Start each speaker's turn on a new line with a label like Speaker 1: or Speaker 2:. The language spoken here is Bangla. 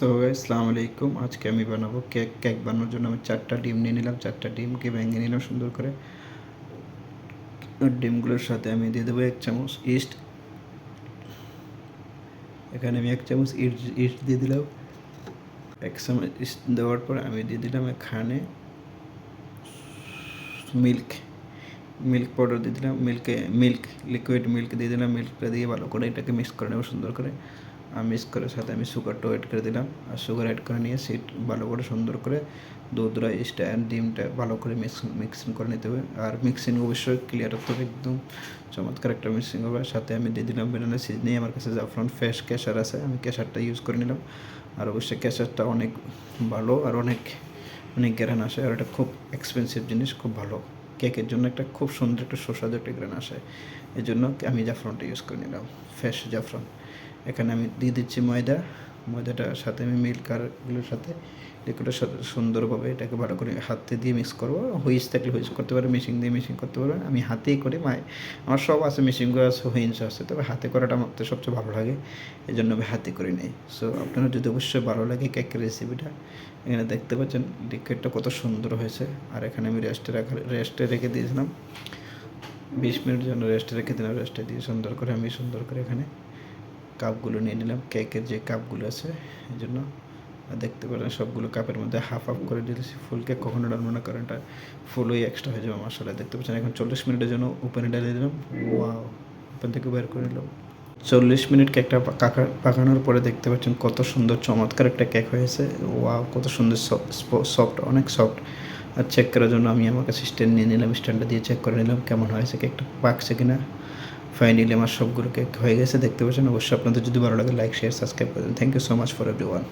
Speaker 1: সো আসসালামু আলাইকুম আজকে আমি বানাবো কেক। কেক বানানোর জন্য আমি চারটা ডিম নিয়ে নিলাম। চারটা ডিমকে ভেঙে নিলাম সুন্দর করে। ডিমগুলোর সাথে আমি দিয়ে দেবো এক চামচ ইস্ট। এখানে আমি এক চামচ ইস্ট দিয়ে দিলাম। এক চামচ ইস্ট দেওয়ার পর আমি দিয়ে দিলাম এখানে মিল্ক। মিল্ক পাউডার দিয়ে দিলাম মিল্কে মিল্ক লিকুইড মিল্ক দিয়ে দিলাম মিল্কটা দিয়ে ভালো করে এটাকে মিক্স করে নেব সুন্দর করে। আর মিক্স করে সাথে আমি সুগারটাও অ্যাড করে দিলাম। আর সুগার অ্যাড করে নিয়ে সিট ভালো করে সুন্দর করে দুধ রাইসটা অ্যান্ড ডিমটা ভালো করে মিক্স মিক্সিং করে নিতে হবে। আর মিক্সিং অবশ্যই ক্লিয়ার হতে হবে, একদম চমৎকার একটা মিক্সিং হবে। সাথে আমি দিয়ে দিলাম বেনানা সিজনি আমার কাছে জাফরান ফ্রেশ ক্যাশার আছে, আমি ক্যাশারটা ইউজ করে নিলাম। আর অবশ্যই ক্যাশারটা অনেক ভালো আর অনেক অনেক গ্রান আসে। আর এটা খুব এক্সপেন্সিভ জিনিস, খুব ভালো। কেকের জন্য একটা খুব সুন্দর একটা সুস্বাদু একটা গ্রেন আসে। এই জন্য আমি জাফরানটা ইউজ করে নিলাম ফ্রেশ জাফরন। এখানে আমি দিয়ে দিচ্ছি ময়দা ময়দাটার সাথে আমি মিল্ক আরগুলোর সাথে লিকুইডের সাথে সুন্দরভাবে এটাকে ভালো করে হাতে দিয়ে মিক্স করব। হুইস থাকলে হুইস করতে পারবে মেশিন দিয়ে মেশিন করতে পারবেন আমি হাতেই করি, মায়, আমার সব আছে মেশিনগুলো আছে হুইন্স আছে, তবে হাতে করাটা আমার তো সবচেয়ে ভালো লাগে। এই জন্য আমি হাতে করে নিই। সো আপনারা যদি অবশ্যই ভালো লাগে কেকের রেসিপিটা এখানে দেখতে পাচ্ছেন লিকুইডটা কত সুন্দর হয়েছে। আর এখানে আমি রেস্টে রাখা রেস্টে রেখে দিয়েছিলাম। বিশ মিনিটের জন্য রেস্টে রেখে দিলাম রেস্টে দিয়ে সুন্দর করে, আমি সুন্দর করে এখানে কাপগুলো নিয়ে নিলাম কেকের যে কাপগুলো আছে, এই জন্য দেখতে পারেন সবগুলো কাপের মধ্যে হাফ হাফ করে দিয়েছি ফুল কেক কখনো ডালবো না, কারণ এটা ফুলই এক্সট্রা হয়ে যাবে মশলা দেখতে পাচ্ছেন এখন চল্লিশ মিনিটের জন্য ওপেনে ডালিয়ে দিলাম। ওয়াও ওপেন থেকে বের করে নিলাম। চল্লিশ মিনিট কেকটা পাকা, পাকানোর পরে দেখতে পাচ্ছেন কত সুন্দর চমৎকার একটা কেক হয়েছে। ওয়াও কত সুন্দর সফট অনেক সফট আর চেক করার জন্য আমি আমার কাছে স্ট্যান্ড নিয়ে নিলাম স্ট্যান্ডটা দিয়ে চেক করে নিলাম কেমন হয়েছে কেকটা পাকছে কিনা। ফাইনালি আমার সবগুলোকে হয়ে গেছে, দেখতে পাচ্ছেন। অবশ্যই আপনাদের যদি ভালো লাগে লাইক শেয়ার সাবস্ক্রাইব করবেন thank you so much for every one